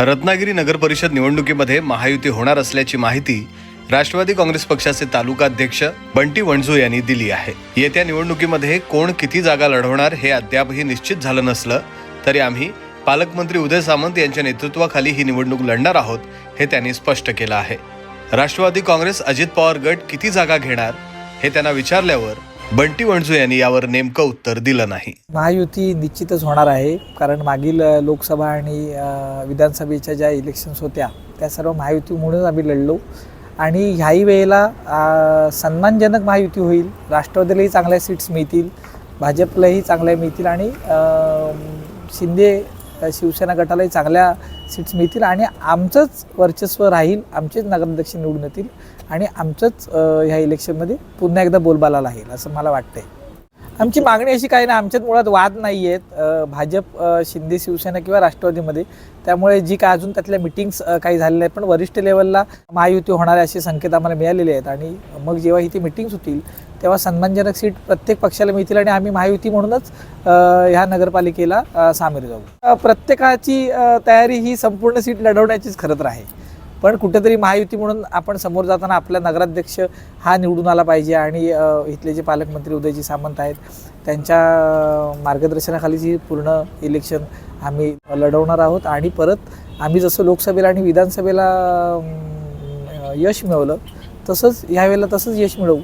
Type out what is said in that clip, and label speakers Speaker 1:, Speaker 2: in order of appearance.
Speaker 1: रत्नागिरी नगरपरिषद निवडणुकीमध्ये महायुती होणार असल्याची माहिती राष्ट्रवादी काँग्रेस पक्षाचे तालुकाध्यक्ष बंटी वणजू यांनी दिली आहे. येत्या निवडणुकीमध्ये कोण किती जागा लढवणार हे अद्यापही निश्चित झालं नसलं तरी आम्ही पालकमंत्री उदय सामंत यांच्या नेतृत्वाखाली ही निवडणूक लढणार आहोत हे त्यांनी स्पष्ट केलं आहे. राष्ट्रवादी काँग्रेस अजित पवार गट किती जागा घेणार हे त्यांना विचारल्यावर बंटी वणजू यांनी यावर नेमकं उत्तर दिलं नाही.
Speaker 2: महायुती निश्चितच होणार आहे कारण मागील लोकसभा आणि विधानसभेच्या ज्या इलेक्शन्स होत्या त्या सर्व महायुती म्हणूनच आम्ही लढलो. आणि ह्याही वेळेला सन्मानजनक महायुती होईल राष्ट्रवादीलाही चांगल्या सीट्स मिळतील भाजपलाही चांगल्या मिळतील आणि शिंदे शिवसेना गटालाही चांगल्या सीट्स मिळतील आणि आमचंच वर्चस्व राहील आमचेच नगराध्यक्ष निवडून येतील आणि आमचंच ह्या इलेक्शनमध्ये पुन्हा एकदा बोलबाला राहील असं मला वाटतंय. आमची मागणी अशी काही नाही आमच्यात मुळात वाद नाही आहेत भाजप शिंदे शिवसेना किंवा राष्ट्रवादीमध्ये. त्यामुळे जी काय अजून त्यातल्या मिटिंग्स काही झालेल्या आहेत पण वरिष्ठ लेवलला महायुती होणारे असे संकेत आम्हाला मिळालेले आहेत. आणि मग जेव्हा ही ती मिटिंग्स होतील तेव्हा सन्मानजनक सीट प्रत्येक पक्षाला मिळतील आणि आम्ही महायुती म्हणूनच ह्या नगरपालिकेला सामील सामोरे जाऊ. प्रत्येकाची तयारी ही संपूर्ण सीट लढवण्याचीच खरं तर आहे. पण कुठेतरी महायुती म्हणून आपण समोर जाताना आपला नगराध्यक्ष हा निवडून आला पाहिजे आणि इथले जे पालकमंत्री उदयजी सामंत आहेत त्यांच्या मार्गदर्शनाखाली जी पूर्ण इलेक्शन आम्ही लढवणार आहोत आणि परत आम्ही जसं लोकसभेला आणि विधानसभेला यश मिळवलं तसंच ह्यावेळेला तसंच यश मिळवू.